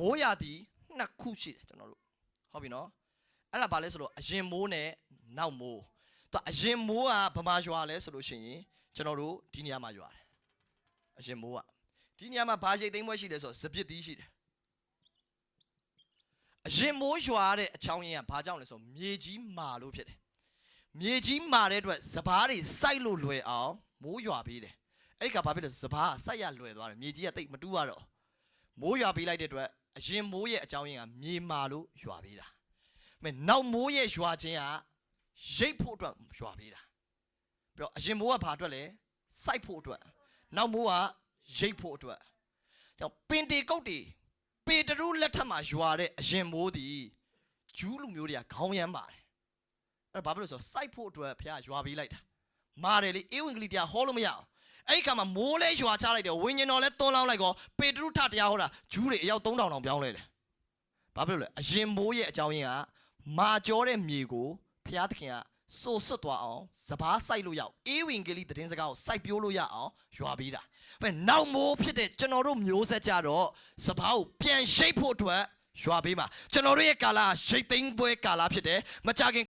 မိုးရာသီနှစ်ခုရှိတယ်ကျွန်တော်တို့ဟုတ်ပြီနော်အဲ့ဒါဘာလဲဆိုတော့အရင်မိုးနဲ့နောက်မိုးသူအရင်မိုးကဗမာရွာလဲဆိုလို့ရှိရင်ကျွန်တော်တို့ဒီနေရာမှာရွာတယ်အရင်မိုးကဒီနေရာမှာဘာရိတ်သိမ်းပွဲရှိလဲဆိုတော့စပစ်သီးရှိတယ်အရင်မိုးရွာတဲ့အချောင်းရင်းကဘာကြောင့်လဲဆိုတော့မြေကြီးမာလို့ဖြစ်တယ်မြေကြီးမာတဲ့အတွက်စပားတွေစိုက်လို့လွယ်အောင်မိုးရွာပေးတယ်အဲ့ဒီကဘာဖြစ်လဲဆိုစပားကစိုက်ရလွယ်သွားတယ်မြေကြီးကတိတ်မတူးရတော့မိုးရွာပေးလိုက်တဲ့အတွက် အရင်မိုးရဲ့အကြောင်းရင်းကမြေမာလို့ရွာပေးတာ။မဲနောက်မိုးရဲ့ရွာခြင်းကရိတ်ဖို့အတွက်ရွာပေးတာ။ပြီးတော့အရင်မိုးကဘာအတွက်လဲစိုက်ဖို့အတွက်နောက်မိုးကရိတ်ဖို့အတွက်။ကြောင့်ပင်တေကုတ်တီပေတရုလက်ထက်မှာရွာတဲ့အရင်မိုးသည်ဂျူးလူမျိုးတွေကခေါင်းရမ်းပါတယ်။အဲ့ဒါဘာဖြစ်လို့လဲဆိုတော့စိုက်ဖို့အတွက်ဖခင်ရွာပေးလိုက်တာ။မာတယ်လေအေဝံဂေလိတရားဟောလို့မရအောင် အဲ့ဒီခါမှာမိုးလဲရွာချလိုက်တယ်ဝိညာဉ်တော်လဲတွန်းလောင်းလိုက်ကောပေတရုထတရားဟောတာဂျူးတွေအယောက်3000တောင်ပြောင်းလဲတယ်။ဘာဖြစ်လို့လဲအရင်မိုးရဲ့အကြောင်းရင်းကမာကျောတဲ့မြေကိုဖျားသခင်ကစိုးစွတ်သွားအောင်စပားစိုက်လို့ရအောင်အေဝံဂေလိသတင်းစကားကိုစိုက်ပျိုးလို့ရအောင်ရွာပေးတာ။ဘယ်နောက်မိုးဖြစ်တဲ့ကျွန်တော်တို့မျိုးဆက်ကြတော့စပားကိုပြန်ရှိတ်ဖို့အတွက်ရွာပေးမှာကျွန်တော်တို့ရဲ့ကာလကရှိတ်သိမ်းပွဲကာလဖြစ်တယ်မကြခင်